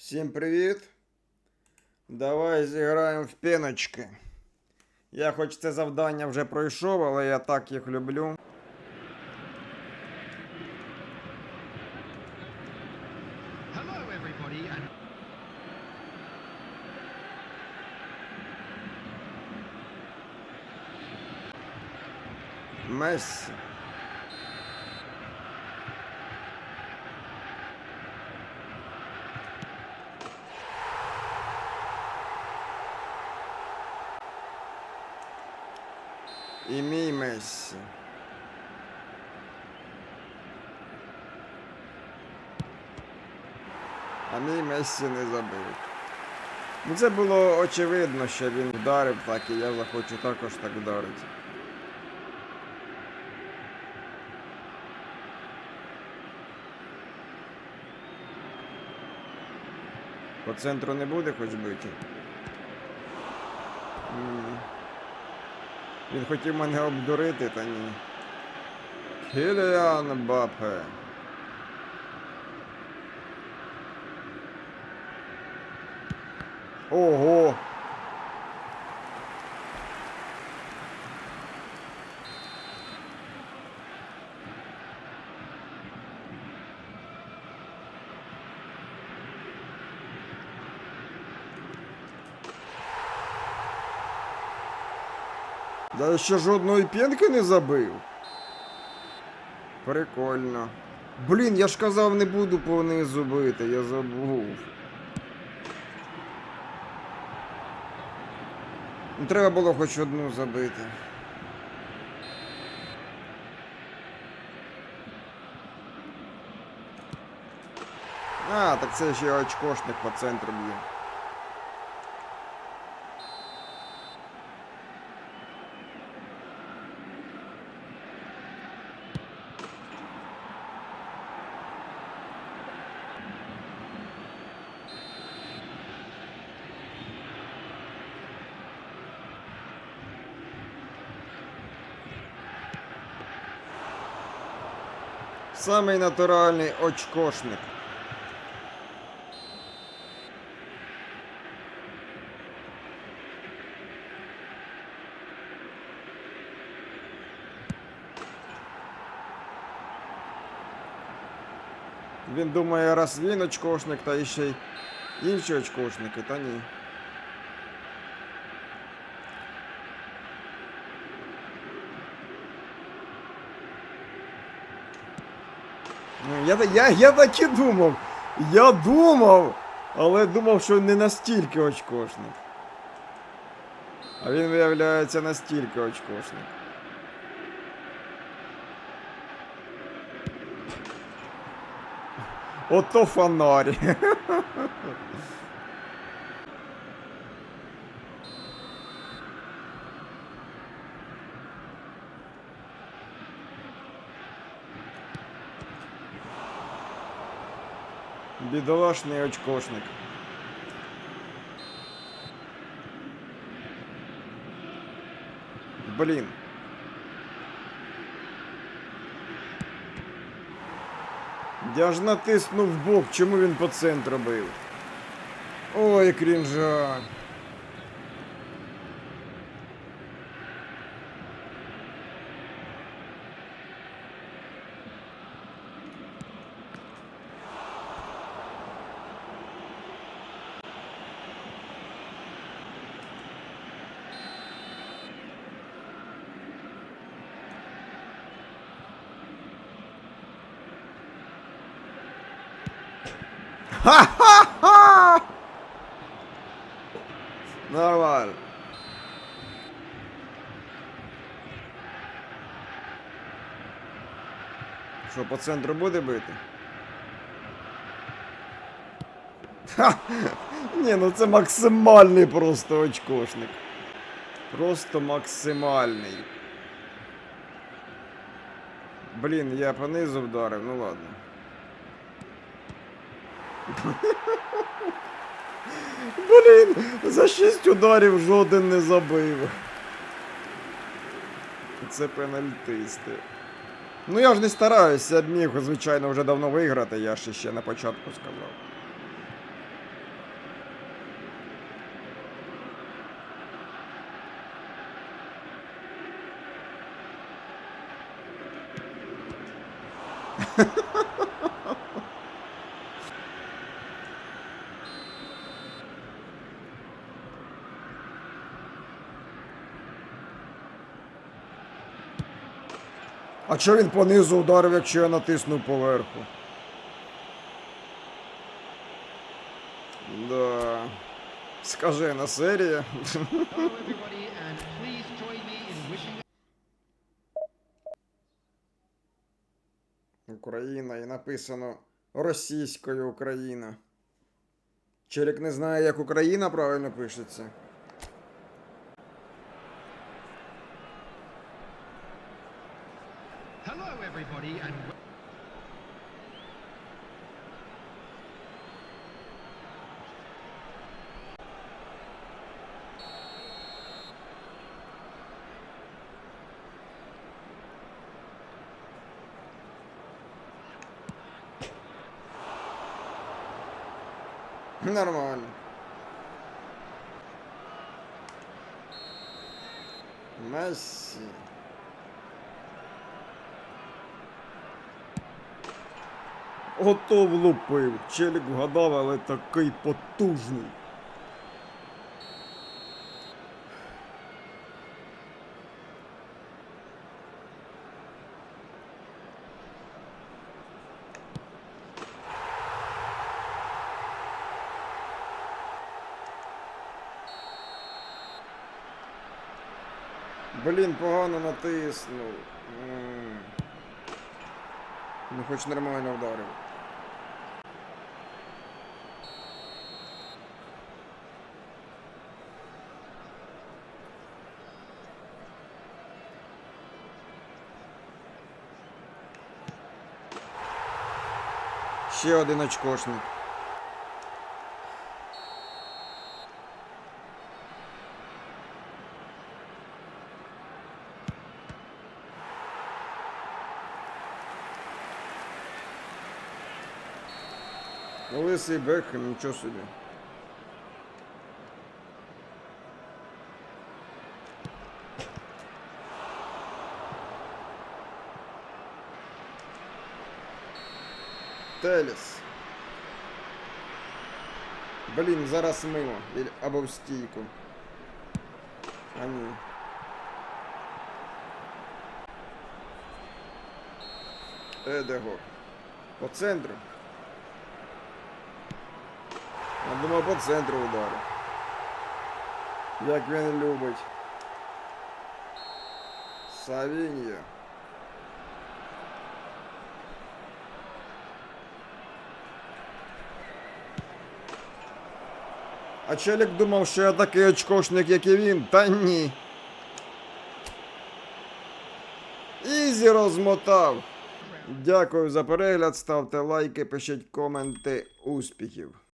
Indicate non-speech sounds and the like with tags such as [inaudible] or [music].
Всім привіт! Давай зіграємо в піночки. Я хоч це завдання вже пройшов, але я так їх люблю. Hello, І мій Мессі. А мій Мессі не забив. Ну це було очевидно, що він вдарив так, і я захочу також так вдарити. По центру не буде хоч бити. Він хотів мене обдурити, та ні. Кіліан Бапе. Ого! Да ще жодної п'янки не забив. Прикольно. Блін, я ж казав, не буду по низу бити, я забув. Ну, Треба було хоч одну забити. А, так це ще очкошник по центру б'є. Самий натуральний очкошник. Він думає, раз він очкошник, та ще й інші очкошники, та ні. Я, та- я, я так і думав. Я думав, але думав, що не настільки очкошник. А він виявляється настільки очкошник. Ото фонарь. [laughs] Бідолашний очкошник. Блін. Я ж натиснув в бок, чому він по центру бив? Ой, крінжа. Ха-ха-ха! [laughs] Нормально. Що, по центру буде бити? Ха! Ні, ну це максимальний просто очкошник. Просто максимальний. Блін, я понизу вдарив, ну ладно. Блін, за 6 ударів жоден не забив. Це пенальтисти. Ну я ж не стараюся, міг, звичайно, вже давно виграти, я ж ще на початку сказав. Ha ha ha. А чого він понизу ударив, якщо я натиснув поверху? Да. Скажена серія. [laughs] Україна і написано російською Україна. Челік не знає, як Україна правильно пишеться. hello everybody, and w- Нормально. Мессі. Ото влупив. Челік вгадав, але такий потужний. Блін, погано натиснув. Ну хоч нормально вдарив. Ще один очкошник. Лисий Бекхем, нічого собі. Теліс. Блін, зараз мимо. Або в стійку. А ні. Едего. По центру. Я думав по центру удару. Як він любить. Савіньо. А Челік думав, що я такий очкошник, як і він, та ні. Ізі розмотав. Дякую за перегляд, ставте лайки, пишіть коменти. Успіхів!